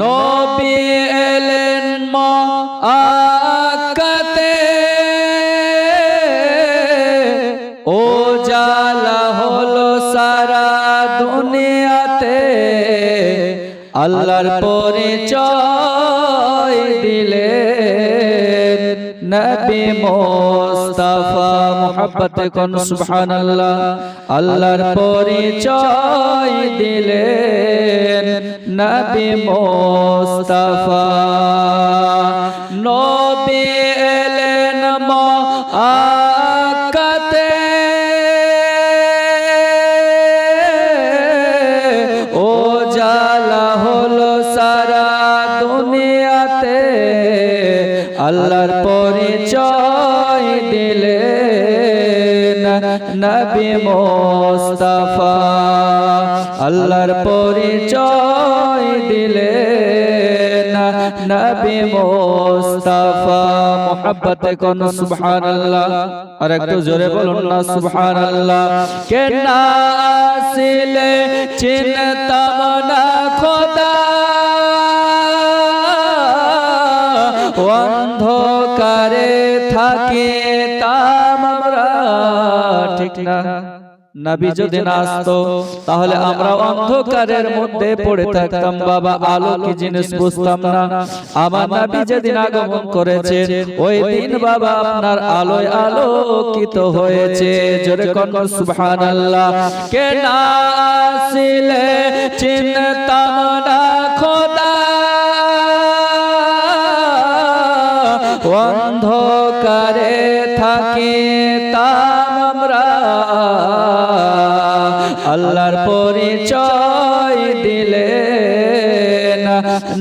নবী এলেন আকাতে সারা আল্লাহর পরিচয় দিলেন। নবী মোস্তাফা মোহাব্বত কোন, সুবহানাল্লাহ। আল্লাহর পরিচয় দিলেন নবী মোস্তাফা। নবী এলেন মা আকাতে ও জালা হলো সারা দুনিয়াতে। আল্লাহর নবী মোস্তাফা, আল্লাহর পরিচয় দিলেন নবী মোস্তাফা। মোহাব্বত কোন সুবহানাল্লাহ। আর একটু জোরে বলুন না, সুবহানাল্লাহ। কে না আসিলে চিন্তাম না খোদা। অন্ধকারে থাকে আমরা ঠিক না? নবী যদি না আসতো তাহলে আমরা অন্ধকারের মধ্যে পড়ে থাকতাম বাবা আলো কি জিনিস বুঝতাম না। আমার নবী যেদিন আগমন করেছে ওই দিন বাবা আপনার আলোয় আলোকিত হয়েছে। জোরে কোন সুবহানাল্লাহ। কে না আসিলে চিন্তাম না খোদা। অন্ধকারে থাকি আমরা। আল্লাহর পরিচয় দিলে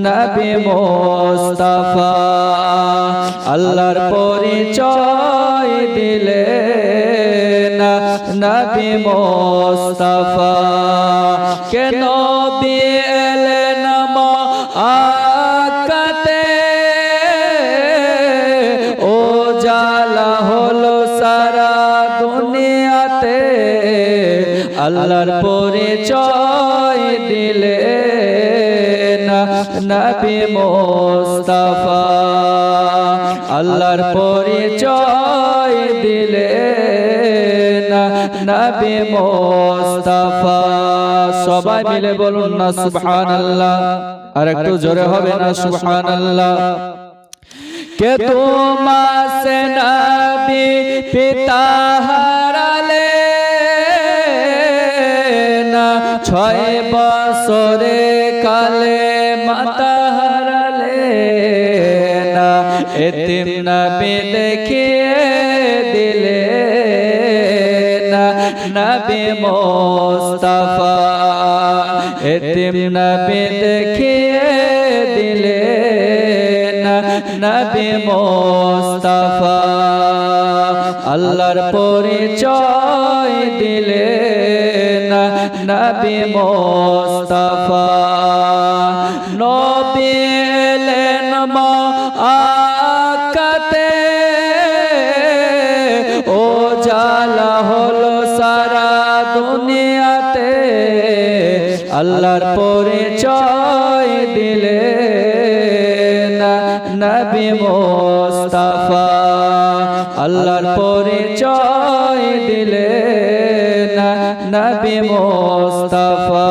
নবী মোস্তাফা। আল্লাহর পরিচয় দিলে নবী মোস্তাফা। কেন এলেন আল্লাহর পরে পরিচয় দিলে নবী মোস্তাফা। আল্লাহর পরে পরিচয় দিলে নবী মোস্তাফা। সবাই মিলে বলুন না, সুবহানাল্লাহ। আর একটু জোরে হবে না, সুবহানাল্লাহ। কে তোমাসে নবী, পিতা হারালে ছয় বছরে কালে মাতা হারালে না এতিম নবী দেখিয়ে দিলে না নবী মোস্তাফা। এতিম নবী দেখিয়ে দিলে না নবী মোস্তাফা। আল্লাহর পরিচয় দিলে নবী মোস্তাফা, নবী এলেন মা আকাতে ও জালা হলো সারা দুনিয়াতে। আল্লাহর পরিচয় দিলে নবী মোস্তাফা। আল্লাহর পরিচয় নবী মোস্তফা